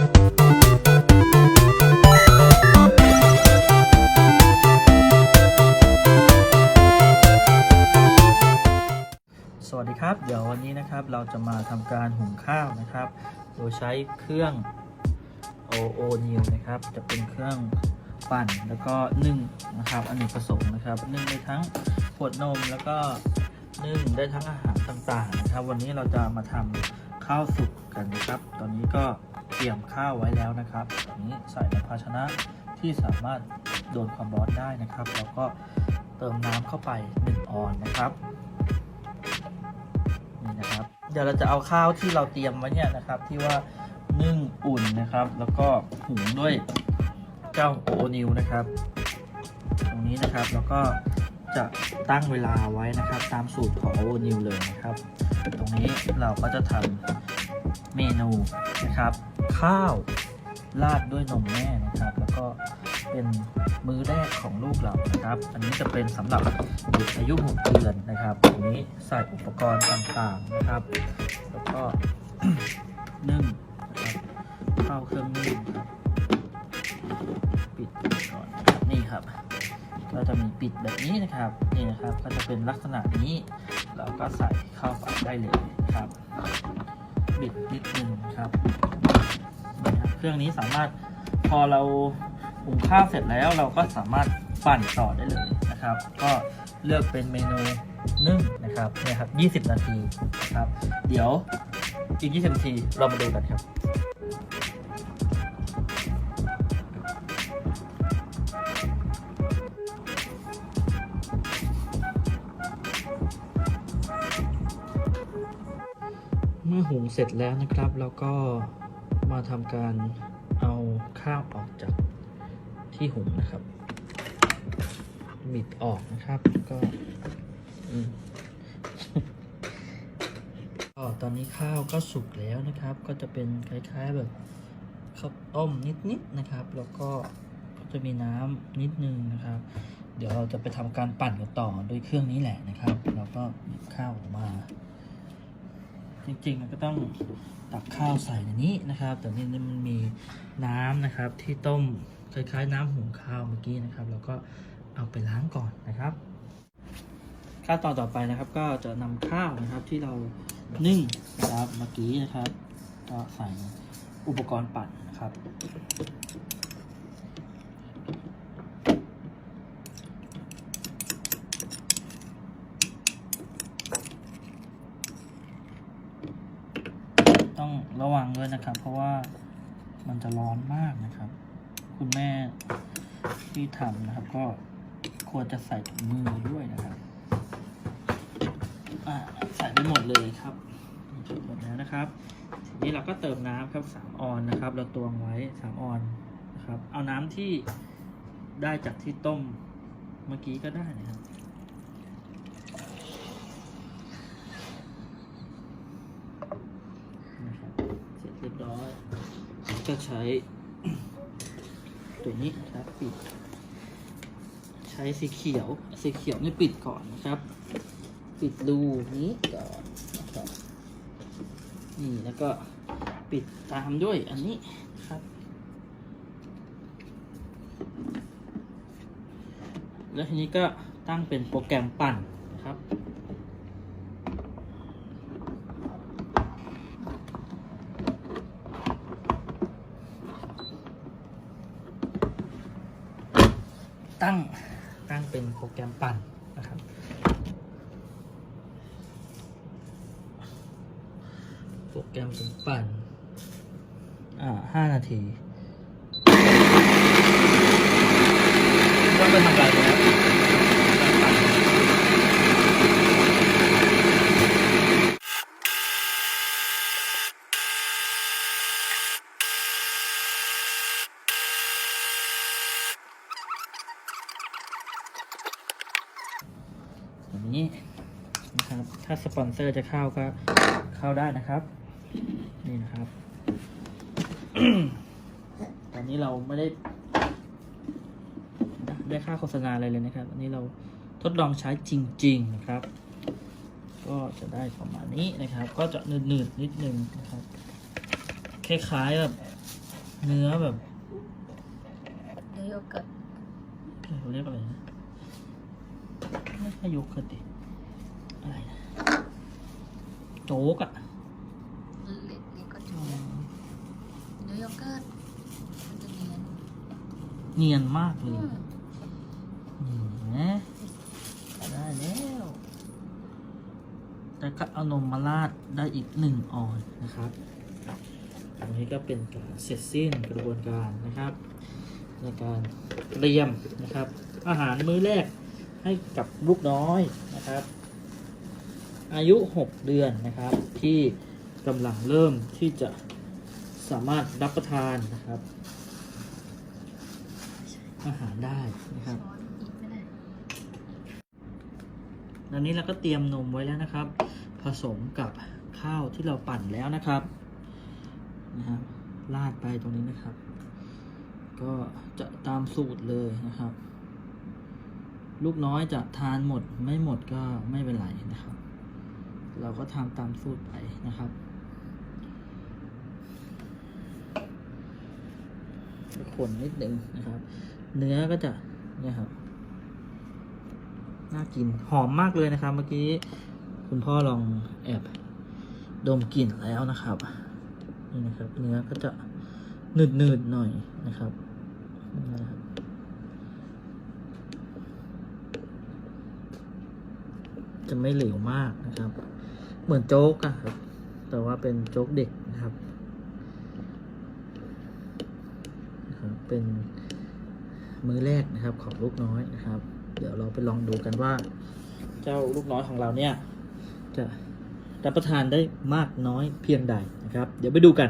สวัสดีครับ เดี๋ยววันนี้นะครับเราจะมาทำการหุงข้าวนะครับ โดยใช้เครื่อง OO New นะครับ จะเป็นเครื่องปั่นแล้วก็นึ่งนะครับอันนี้ผสมนะครับ นึ่งได้ทั้งขวดนมแล้วก็นึ่งได้ทั้งอาหารต่างๆนะครับ วันนี้เราจะมาทำข้าวสุกกันนะครับ ตอนนี้ก็ ตรียมข้าวไว้แล้วนะครับตอนนี้ใส่ในภาชนะที่สามารถโดนความร้อนได้นะครับ แล้วก็เติมน้ำเข้าไป1ออนนะครับนี่นะครับ เดี๋ยวเราจะเอาข้าวที่เราเตรียมไว้เนี่ยนะครับ ที่ว่านึ่งอุ่นนะครับ แล้วก็หุงด้วยเจ้าโอนิวนะครับ ตรงนี้นะครับแล้วก็จะตั้งเวลาไว้นะครับ ตามสูตรของโอนิวเลยนะครับ ตรงนี้เราก็จะทำ เมนูนะครับ ข้าวราดด้วยนมแม่นะครับ แล้วก็เป็นมื้อแรกของลูกเรานะครับ อันนี้จะเป็นสำหรับเด็กอายุ6เดือนนะครับตรงนี้ใส่อุปกรณ์ต่างๆนะครับ แล้วก็นึ่งข้าวเครื่องนึ่งครับปิดก่อนนี่ครับก็จะมีปิดแบบนี้นะครับนี่นะครับก็จะเป็นลักษณะนี้ เราก็ใส่เข้าไปได้เลยนะครับ บิดนิดนึงครับเครื่องนี้สามารถพอเราหุงข้าวเสร็จแล้วเราก็สามารถปั่นต่อได้เลยนะครับ ก็เลือกเป็นเมนูนึ่งนะครับเนี่ยครับ20 นาทีนะครับ เดี๋ยวอีก 20 นาทีเรามาดูกันครับ หุงเสร็จแล้วนะครับเราก็มาทำการเอาข้าวออกจากที่หุงนะครับบิดออกนะครับก็ก็ตอนนี้ข้าวก็สุกแล้วนะครับ ก็จะเป็นคล้ายๆแบบข้าวต้มนิดๆนะครับ แล้วก็ก็จะมีน้ำนิดนึงนะครับ เดี๋ยวเราจะไปทำการปั่นกันต่อด้วยเครื่องนี้แหละนะครับเราก็หยิบข้าวออกมา จริงๆ มันก็ต้องตักข้าวใส่ในนี้นะครับ แต่นี่มันมีน้ำนะครับที่ต้มคล้ายๆ น้ำหุงข้าวเมื่อกี้นะครับ แล้วก็เอาไปล้างก่อนนะครับขั้นตอนต่อไปนะครับ ก็จะนำข้าวนะครับที่เรานึ่งนะครับเมื่อกี้นะครับ ก็ใส่อุปกรณ์ปั่นนะครับ ต้องระวังด้วยนะครับ เพราะว่ามันจะร้อนมากนะครับ คุณแม่ที่ทำนะครับ ก็ควรจะใส่ถุงมือด้วยนะครับใส่ไปหมดเลยครับหมดแล้วนะครับทีนี้เราก็เติมน้ำครับสามออนนะครับ เราตวงไว้สามออนนะครับ เอาน้ำที่ได้จากที่ต้มเมื่อกี้ก็ได้นะครับเสร็จเรียบร้อย ก็ใช้ ตัวนี้นะครับปิด ใช้สีเขียว สีเขียวนี่ปิดก่อนนะครับ ปิดรูนี้ก่อนนะครับนี่แล้วก็ปิดตามด้วยอันนี้ครับ แล้วทีนี้ก็ตั้งเป็นโปรแกรมปั่นนะครับ ตั้งตั้งเป็นโปรแกรมปั่นนะครับ โปรแกรมถึงปั่น อ่าห้านาทีต้องไปทำอะไรแล้ว อย่างนี้นะครับ ถ้าสปอนเซอร์จะเข้าก็เข้าได้นะครับ นี่นะครับ ตอนนี้เราไม่ได้ ได้ค่าโฆษณาอะไรเลยนะครับ อันนี้เราทดลองใช้จริง ๆ นะครับ ก็จะได้ประมาณนี้นะครับ ก็จะหนืดๆนิดนึงนะครับคล้ายๆแบบเนื้อแบบเนื้อโยเกิร์ตเขาเรียกอะไรนะ ไม่ใช่โยเกิร์ตดิอะไรนะโจ๊กอะเล็กเล็กก็ถูกเนื้อโยเกิร์ตมันจะเนียนเนียนมากเลอืยมอืมนะได้แล้วแล้วก็เอานมมาราดได้อีกหนึ่งออนนะครับตรงนี้ก็เป็นการเสร็จสิ้นกระบวนการนะครับ ในการเตรียมนะครับ อาหารมื้อแรก ให้กับลูกน้อยนะครับ อายุ 6 เดือนนะครับ ที่กำลังเริ่มที่จะสามารถรับประทานนะครับ อาหารได้นะครับอนอีกไม่ได้ตอนนี้เราก็เตรียมนมไว้แล้วนะครับ ผสมกับข้าวที่เราปั่นแล้วนะครับนะครับราดไปตรงนี้นะครับ ก็จะตามสูตรเลยนะครับ ลูกน้อยจะทานหมดไม่หมดก็ไม่เป็นไรนะครับ เราก็ทำตามสูตรไปนะครับคนนิดนึงนะครับ เนื้อก็จะเนี่ยครับน่ากินหอมมากเลยนะครับ เมื่อกี้คุณพ่อลองแอบดมกลิ่นแล้วนะครับนี่นะครับ เนื้อก็จะหนืดหนืดๆหน่อยนะครับนะครับ จะไม่เหลวมากนะครับ เหมือนโจ๊กอะครับ แต่ว่าเป็นโจ๊กเด็กนะครับ เป็นมือแรกนะครับของลูกน้อยนะครับ เดี๋ยวเราไปลองดูกันว่า เจ้าลูกน้อยของเราเนี่ย จะรับประทานได้มากน้อยเพียงใดนะครับ เดี๋ยวไปดูกัน